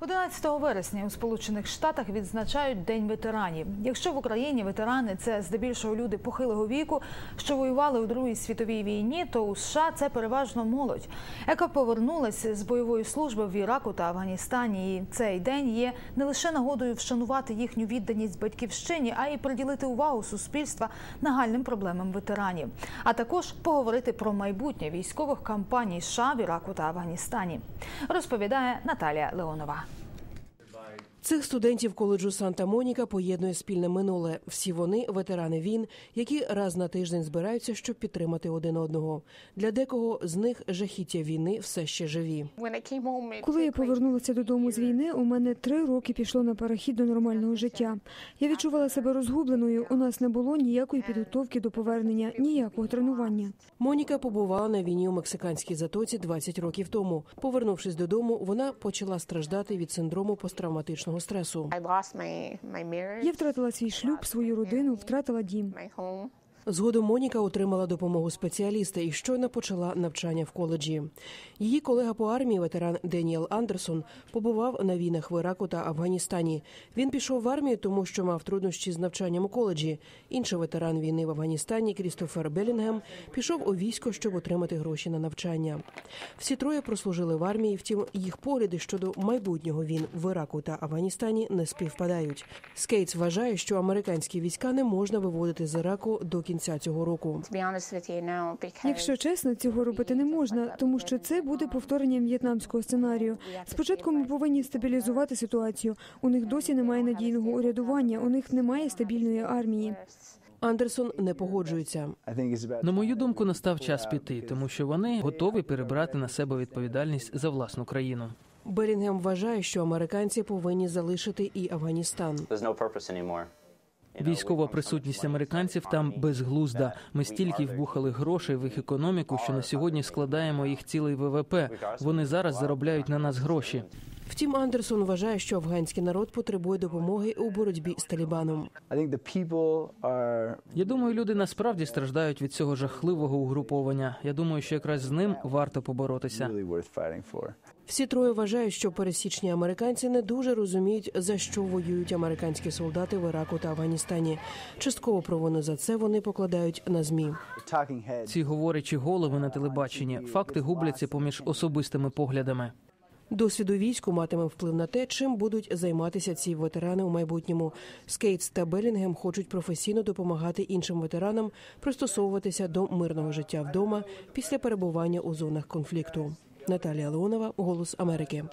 11 вересня у Сполучених Штатах відзначають День ветеранів. Якщо в Україні ветерани це здебільшого люди похилого віку, що воювали у Другій світовій війні, то у США це переважно молодь, яка повернулася з бойової служби в Іраку та Афганістані. І цей день є не лише нагодою вшанувати їхню відданість батьківщині, а й приділити увагу суспільства нагальним проблемам ветеранів, а також поговорити про майбутнє військових кампаній США в Іраку та Афганістані. Розповідає Наталія Леонова. Цих студентів коледжу Санта-Моніка поєднує спільне минуле. Всі вони ветерани війн, які раз на тиждень збираються, щоб підтримати один одного. Для декого з них жахіття війни все ще живі. Коли я повернулася додому з війни, у мене три роки пішло на перехід до нормального життя. Я відчувала себе розгубленою. У нас не було ніякої підготовки до повернення, ніякого тренування. Моніка побувала на війні у мексиканській затоці 20 років тому. Повернувшись додому, вона почала страждати від синдрому посттравматичного стресу. Я втратила свій шлюб, свою родину, втратила дім. Згодом Моніка отримала допомогу спеціаліста і щойно почала навчання в коледжі. Її колега по армії, ветеран Деніел Андерсон, побував на війнах в Іраку та Афганістані. Він пішов в армію, тому що мав труднощі з навчанням у коледжі. Інший ветеран війни в Афганістані Крістофер Белінгем пішов у військо, щоб отримати гроші на навчання. Всі троє прослужили в армії. Втім, їх погляди щодо майбутнього війн в Іраку та Афганістані не співпадають. Скейтс вважає, що американські війська не можна виводити з Іраку до кінця цього року. Якщо чесно, цього робити не можна, тому що це буде повторенням в'єтнамського сценарію. Спочатку ми повинні стабілізувати ситуацію. У них досі немає надійного урядування, у них немає стабільної армії. Андерсон не погоджується. На мою думку, настав час піти, тому що вони готові перебрати на себе відповідальність за власну країну. Белінгем вважає, що американці повинні залишити і Афганістан. Військова присутність американців там безглузда. Ми стільки вбухали грошей в їх економіку, що на сьогодні складаємо їх цілий ВВП. Вони зараз заробляють на нас гроші. Втім, Андерсон вважає, що афганський народ потребує допомоги у боротьбі з Талібаном. Я думаю, люди насправді страждають від цього жахливого угруповання. Я думаю, що якраз з ним варто поборотися. Всі троє вважають, що пересічні американці не дуже розуміють, за що воюють американські солдати в Іраку та Афганістані. Частково провину за це вони покладають на змі. Ці говорячі голови на телебаченні факти губляться поміж особистими поглядами. Досвід у війську матиме вплив на те, чим будуть займатися ці ветерани у майбутньому. Скейтс та Белінгем хочуть професійно допомагати іншим ветеранам пристосовуватися до мирного життя вдома після перебування у зонах конфлікту. Наталія Леонова, Голос Америки.